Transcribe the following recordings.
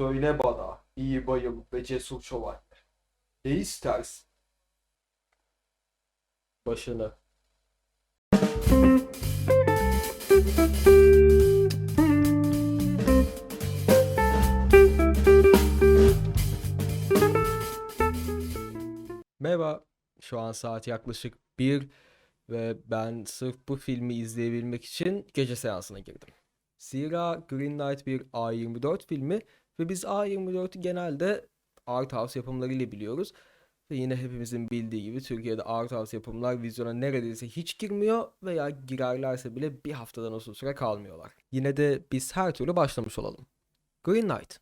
Söyle bana iyi bayım ve cesur şövalye. Ne istersin? Başını. Merhaba. Şu an saat yaklaşık 1 ve ben sırf bu filmi izleyebilmek için gece seansına girdim. Zira Green Knight bir A24 filmi ve biz A24'ü genelde Art House yapımlarıyla biliyoruz. Ve yine hepimizin bildiği gibi Türkiye'de Art House yapımlar vizyona neredeyse hiç girmiyor veya girerlerse bile bir haftadan uzun süre kalmıyorlar. Yine de biz her türlü başlamış olalım. Green Knight.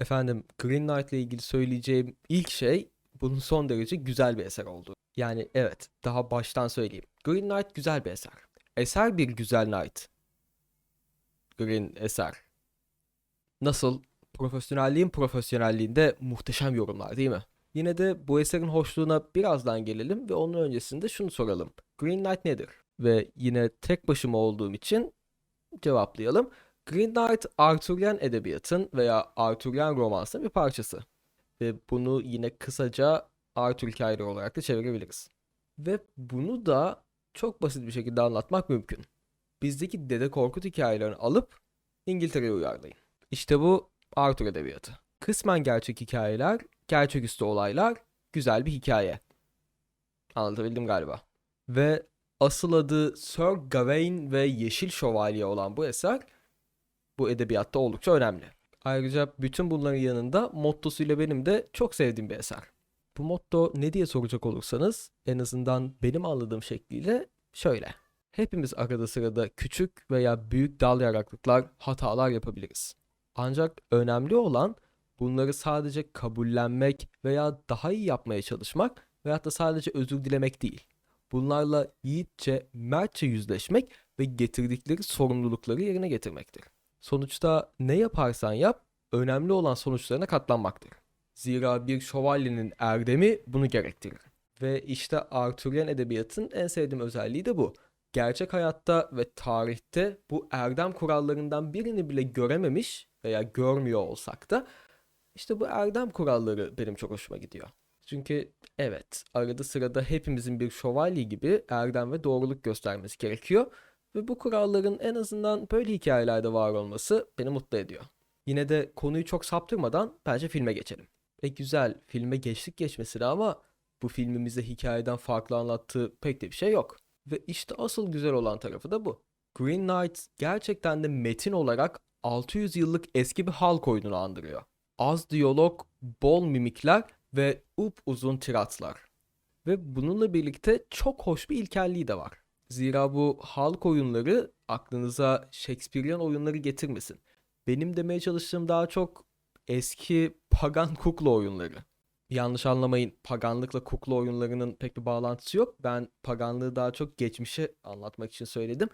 Efendim Green Knight ile ilgili söyleyeceğim ilk şey bunun son derece güzel bir eser olduğu. Yani evet daha baştan söyleyeyim. Green Knight güzel bir eser. Eser bir güzel Knight. Green eser. Nasıl? Profesyonelliğin profesyonelliğinde muhteşem yorumlar değil mi? Yine de bu eserin hoşluğuna birazdan gelelim ve onun öncesinde şunu soralım. Green Knight nedir? Ve yine tek başıma olduğum için cevaplayalım. Green Knight Arthurian edebiyatın veya Arthurian romansın bir parçası. Ve bunu yine kısaca Arthur hikayeleri olarak da çevirebiliriz. Ve bunu da çok basit bir şekilde anlatmak mümkün. Bizdeki Dede Korkut hikayelerini alıp İngiltere'ye uyarlayın. İşte bu Arthur edebiyatı. Kısmen gerçek hikayeler, gerçeküstü olaylar, güzel bir hikaye. Anlatabildim galiba. Ve asıl adı Sir Gawain ve Yeşil Şövalye olan bu eser bu edebiyatta oldukça önemli. Ayrıca bütün bunların yanında mottosuyla benim de çok sevdiğim bir eser. Bu motto ne diye soracak olursanız en azından benim anladığım şekliyle şöyle. Hepimiz arada sırada küçük veya büyük dal yaraklıklar, hatalar yapabiliriz. Ancak önemli olan bunları sadece kabullenmek veya daha iyi yapmaya çalışmak veyahut da sadece özür dilemek değil. Bunlarla yiğitçe, mertçe yüzleşmek ve getirdikleri sorumlulukları yerine getirmektir. Sonuçta ne yaparsan yap, önemli olan sonuçlarına katlanmaktır. Zira bir şövalyenin erdemi bunu gerektirir. Ve işte Arthurian edebiyatın en sevdiğim özelliği de bu. Gerçek hayatta ve tarihte bu erdem kurallarından birini bile görememiş veya görmüyor olsak da işte bu erdem kuralları benim çok hoşuma gidiyor. Çünkü evet arada sırada hepimizin bir şövalye gibi erdem ve doğruluk göstermesi gerekiyor. Ve bu kuralların en azından böyle hikayelerde var olması beni mutlu ediyor. Yine de konuyu çok saptırmadan bence filme geçelim. E güzel filme geçtik geçmesine ama bu filmimizde hikayeden farklı anlattığı pek de bir şey yok. Ve işte asıl güzel olan tarafı da bu. Green Knight gerçekten de metin olarak 600 yıllık eski bir halk oyununu andırıyor. Az diyalog, bol mimikler ve up uzun tiratlar. Ve bununla birlikte çok hoş bir ilkelliği de var. Zira bu halk oyunları aklınıza Shakespearean oyunları getirmesin. Benim demeye çalıştığım daha çok eski pagan kukla oyunları. Yanlış anlamayın paganlıkla kukla oyunlarının pek bir bağlantısı yok. Ben paganlığı daha çok geçmişi anlatmak için söyledim.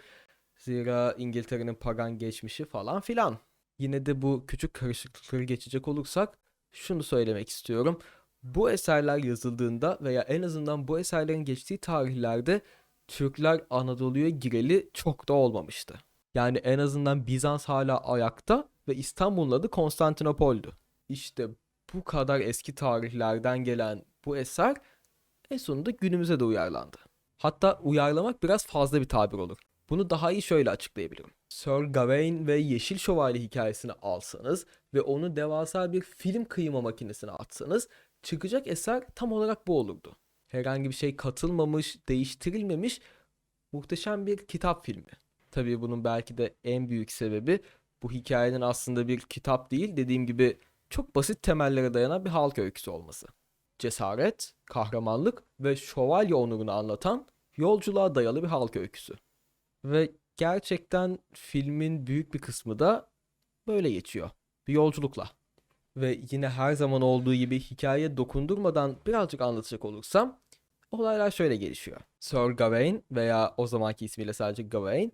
Zira İngiltere'nin pagan geçmişi falan filan. Yine de bu küçük karışıklıkları geçecek olursak şunu söylemek istiyorum. Bu eserler yazıldığında veya en azından bu eserlerin geçtiği tarihlerde Türkler Anadolu'ya gireli çok da olmamıştı. Yani en azından Bizans hala ayakta ve İstanbul'un adı Konstantinopol'du. İşte bu kadar eski tarihlerden gelen bu eser en sonunda günümüze de uyarlandı. Hatta uyarlamak biraz fazla bir tabir olur. Bunu daha iyi şöyle açıklayabilirim. Sir Gawain ve Yeşil Şövalye hikayesini alsanız ve onu devasa bir film kıyma makinesine atsanız çıkacak eser tam olarak bu olurdu. Herhangi bir şey katılmamış, değiştirilmemiş muhteşem bir kitap filmi. Tabii bunun belki de en büyük sebebi bu hikayenin aslında bir kitap değil dediğim gibi çok basit temellere dayanan bir halk öyküsü olması. Cesaret, kahramanlık ve şövalye onurunu anlatan yolculuğa dayalı bir halk öyküsü. Ve gerçekten filmin büyük bir kısmı da böyle geçiyor. Bir yolculukla. Ve yine her zaman olduğu gibi hikayeye dokundurmadan birazcık anlatacak olursam olaylar şöyle gelişiyor. Sir Gawain veya o zamanki ismiyle sadece Gawain,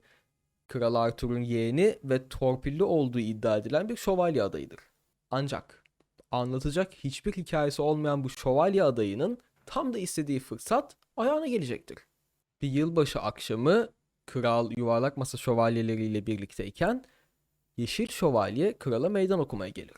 Kral Arthur'un yeğeni ve torpilli olduğu iddia edilen bir şövalye adayıdır. Ancak anlatacak hiçbir hikayesi olmayan bu şövalye adayının tam da istediği fırsat ayağına gelecektir. Bir yılbaşı akşamı kral yuvarlak masa şövalyeleriyle birlikteyken Yeşil Şövalye krala meydan okumaya gelir.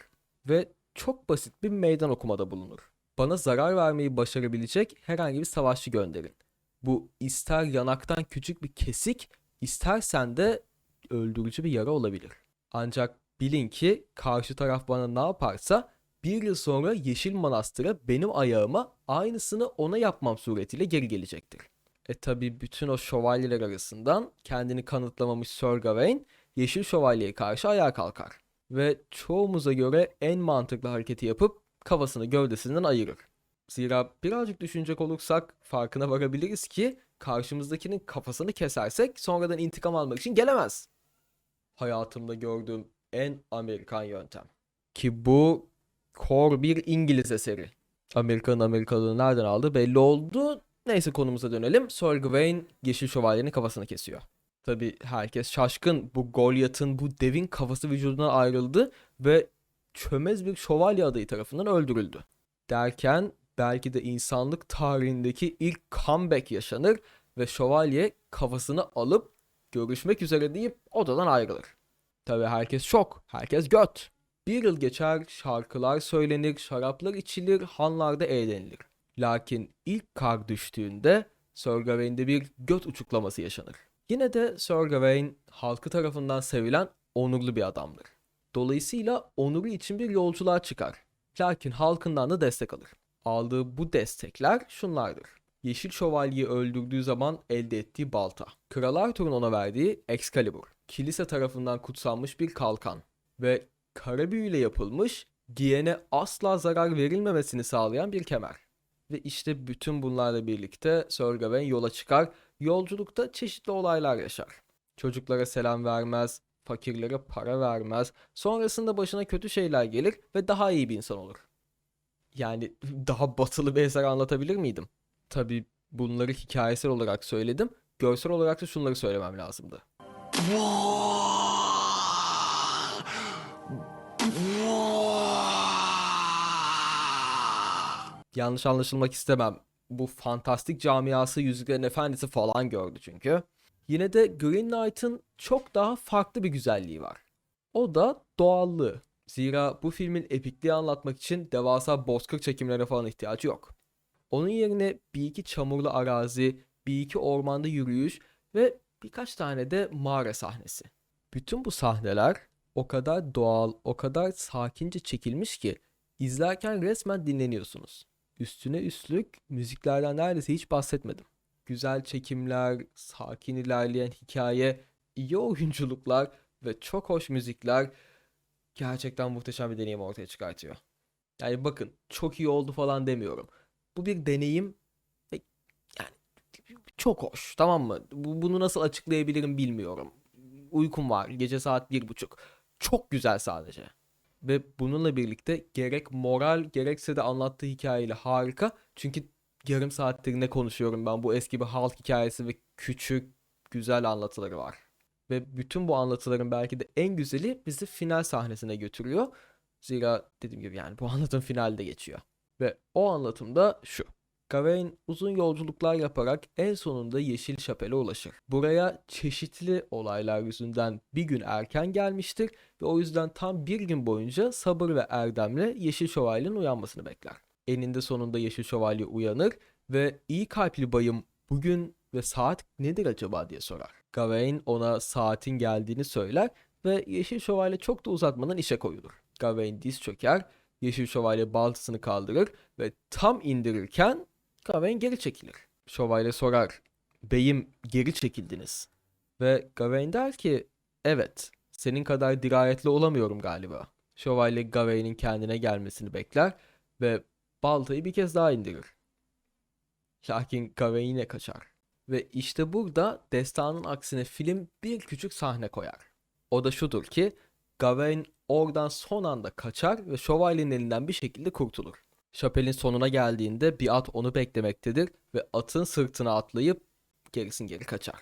ve çok basit bir meydan okumada bulunur. Bana zarar vermeyi başarabilecek herhangi bir savaşçı gönderin. Bu ister yanaktan küçük bir kesik, istersen de öldürücü bir yara olabilir. Ancak bilin ki karşı taraf bana ne yaparsa bir yıl sonra Yeşil Manastır'a benim ayağıma aynısını ona yapmam suretiyle geri gelecektir. E tabi bütün o şövalyeler arasından kendini kanıtlamamış Sir Gawain Yeşil Şövalye'ye karşı ayağa kalkar. Ve çoğumuza göre en mantıklı hareketi yapıp kafasını gövdesinden ayırır. Zira birazcık düşünecek olursak farkına varabiliriz ki karşımızdakinin kafasını kesersek sonradan intikam almak için gelemez. Hayatımda gördüğüm en Amerikan yöntem. Ki bu core bir İngiliz eseri. Amerika'nın Amerikalığını nereden aldı belli oldu. Neyse konumuza dönelim. Sir Gawain Yeşil Şövalye'nin kafasını kesiyor. Tabi herkes şaşkın. Bu Goliath'ın bu devin kafası vücudundan ayrıldı ve çömez bir şövalye adayı tarafından öldürüldü. Derken belki de insanlık tarihindeki ilk comeback yaşanır ve şövalye kafasını alıp görüşmek üzere deyip odadan ayrılır. Tabi herkes şok, herkes göt. Bir yıl geçer, şarkılar söylenir, şaraplar içilir, hanlarda eğlenilir. Lakin ilk kar düştüğünde Sir Gawain'de bir göt uçuklaması yaşanır. Yine de Sir Gawain halkı tarafından sevilen onurlu bir adamdır. Dolayısıyla onuru için bir yolculuğa çıkar. Lakin halkından da destek alır. Aldığı bu destekler şunlardır. Yeşil Şövalyeyi öldürdüğü zaman elde ettiği balta. Kral Arthur'un ona verdiği Excalibur. Kilise tarafından kutsanmış bir kalkan. Ve kara büyüyle yapılmış, giyene asla zarar verilmemesini sağlayan bir kemer. Ve işte bütün bunlarla birlikte Sir Gawain yola çıkar, yolculukta çeşitli olaylar yaşar. Çocuklara selam vermez, fakirlere para vermez, sonrasında başına kötü şeyler gelir ve daha iyi bir insan olur. Yani daha batılı bir eser anlatabilir miydim? Tabi bunları hikayesel olarak söyledim, görsel olarak da şunları söylemem lazımdı. Yanlış anlaşılmak istemem. Bu fantastik camiası Yüzüklerin Efendisi falan gördü çünkü. Yine de Green Knight'ın çok daha farklı bir güzelliği var. O da doğallığı. Zira bu filmin epikliği anlatmak için devasa bozkır çekimlerine falan ihtiyacı yok. Onun yerine bir iki çamurlu arazi, bir iki ormanda yürüyüş ve birkaç tane de mağara sahnesi. Bütün bu sahneler o kadar doğal, o kadar sakince çekilmiş ki izlerken resmen dinleniyorsunuz. Üstüne üstlük müziklerden neredeyse hiç bahsetmedim. Güzel çekimler, sakin ilerleyen hikaye, iyi oyunculuklar ve çok hoş müzikler gerçekten muhteşem bir deneyim ortaya çıkartıyor. Yani bakın çok iyi oldu falan demiyorum. Bu bir deneyim ve yani çok hoş tamam mı? Bu, bunu nasıl açıklayabilirim bilmiyorum. Uykum var gece saat bir buçuk. Çok güzel sadece. Ve bununla birlikte gerek moral gerekse de anlattığı hikayeyle harika. Çünkü yarım saattir ne konuşuyorum ben bu eski bir halk hikayesi ve küçük güzel anlatıları var. Ve bütün bu anlatıların belki de en güzeli bizi final sahnesine götürüyor. Zira dediğim gibi yani bu anlatım finalde geçiyor. Ve o anlatımda şu. Gawain uzun yolculuklar yaparak en sonunda Yeşil Şapel'e ulaşır. Buraya çeşitli olaylar yüzünden bir gün erken gelmiştir ve o yüzden tam bir gün boyunca sabır ve erdemle Yeşil Şövalye'nin uyanmasını bekler. Eninde sonunda Yeşil Şövalye uyanır ve iyi kalpli bayım bugün ve saat nedir acaba diye sorar. Gawain ona saatin geldiğini söyler ve Yeşil Şövalye çok da uzatmadan işe koyulur. Gawain diz çöker, Yeşil Şövalye baltasını kaldırır ve tam indirirken Gawain geri çekilir. Şövalye sorar, beyim geri çekildiniz. Ve Gawain der ki, evet senin kadar dirayetli olamıyorum galiba. Şövalye Gawain'in kendine gelmesini bekler ve baltayı bir kez daha indirir. Lakin Gawain kaçar. Ve işte burada destanın aksine film bir küçük sahne koyar. O da şudur ki Gawain oradan son anda kaçar ve şövalyenin elinden bir şekilde kurtulur. Şapelin sonuna geldiğinde bir at onu beklemektedir ve atın sırtına atlayıp gerisin geri kaçar.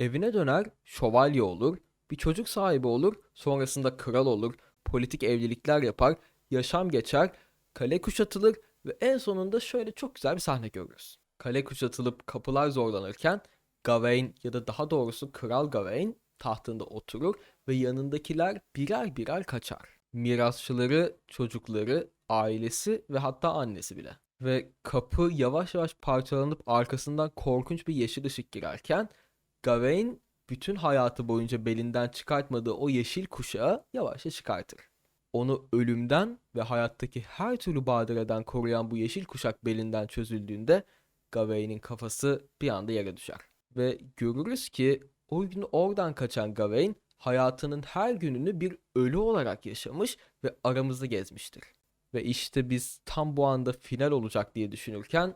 Evine döner, şövalye olur, bir çocuk sahibi olur, sonrasında kral olur, politik evlilikler yapar, yaşam geçer, kale kuşatılır ve en sonunda şöyle çok güzel bir sahne görürüz. Kale kuşatılıp kapılar zorlanırken Gawain ya da daha doğrusu Kral Gawain tahtında oturur ve yanındakiler birer birer kaçar. Mirasçıları, çocukları, ailesi ve hatta annesi bile. Ve kapı yavaş yavaş parçalanıp arkasından korkunç bir yeşil ışık girerken Gawain bütün hayatı boyunca belinden çıkartmadığı o yeşil kuşağı yavaşça çıkartır. Onu ölümden ve hayattaki her türlü badireden koruyan bu yeşil kuşak belinden çözüldüğünde Gawain'in kafası bir anda yere düşer. Ve görürüz ki o gün oradan kaçan Gawain hayatının her gününü bir ölü olarak yaşamış ve aramızda gezmiştir. Ve işte biz tam bu anda final olacak diye düşünürken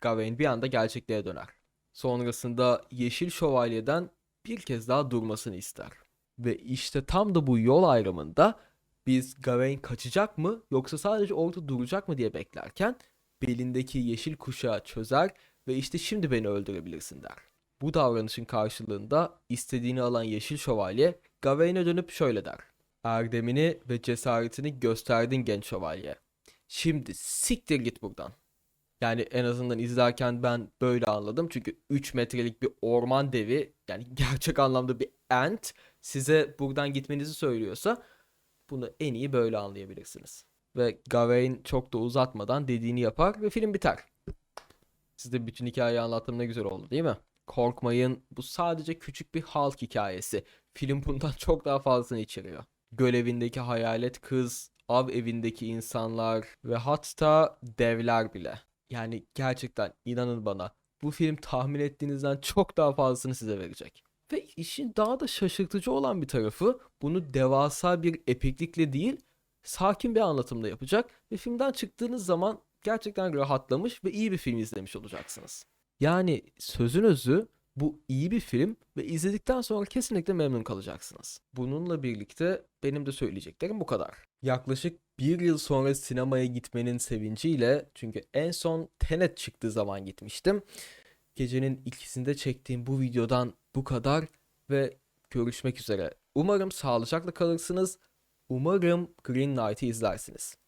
Gawain bir anda gerçekliğe döner. Sonrasında Yeşil Şövalye'den bir kez daha durmasını ister. Ve işte tam da bu yol ayrımında biz Gawain kaçacak mı yoksa sadece orada duracak mı diye beklerken belindeki yeşil kuşağı çözer ve işte şimdi beni öldürebilirsin der. Bu davranışın karşılığında istediğini alan Yeşil Şövalye Gawain'e dönüp şöyle der. Erdemini ve cesaretini gösterdin genç şövalye. Şimdi siktir git buradan. Yani en azından izlerken ben böyle anladım. Çünkü 3 metrelik bir orman devi yani gerçek anlamda bir ant size buradan gitmenizi söylüyorsa bunu en iyi böyle anlayabilirsiniz. Ve Gawain çok da uzatmadan dediğini yapar ve film biter. Size bütün hikayeyi anlattığım ne güzel oldu değil mi? Korkmayın bu sadece küçük bir halk hikayesi. Film bundan çok daha fazlasını içeriyor. Göl evindeki hayalet kız, av evindeki insanlar ve hatta devler bile. Yani gerçekten inanın bana bu film tahmin ettiğinizden çok daha fazlasını size verecek. Ve işin daha da şaşırtıcı olan bir tarafı bunu devasa bir epiklikle değil sakin bir anlatımda yapacak ve filmden çıktığınız zaman gerçekten rahatlamış ve iyi bir film izlemiş olacaksınız. Yani sözün özü bu iyi bir film ve izledikten sonra kesinlikle memnun kalacaksınız. Bununla birlikte benim de söyleyeceklerim bu kadar. Yaklaşık bir yıl sonra sinemaya gitmenin sevinciyle çünkü en son Tenet çıktığı zaman gitmiştim. Gecenin ikisinde çektiğim bu videodan bu kadar ve görüşmek üzere. Umarım sağlıcakla kalırsınız. Umarım Green Knight'ı izlersiniz.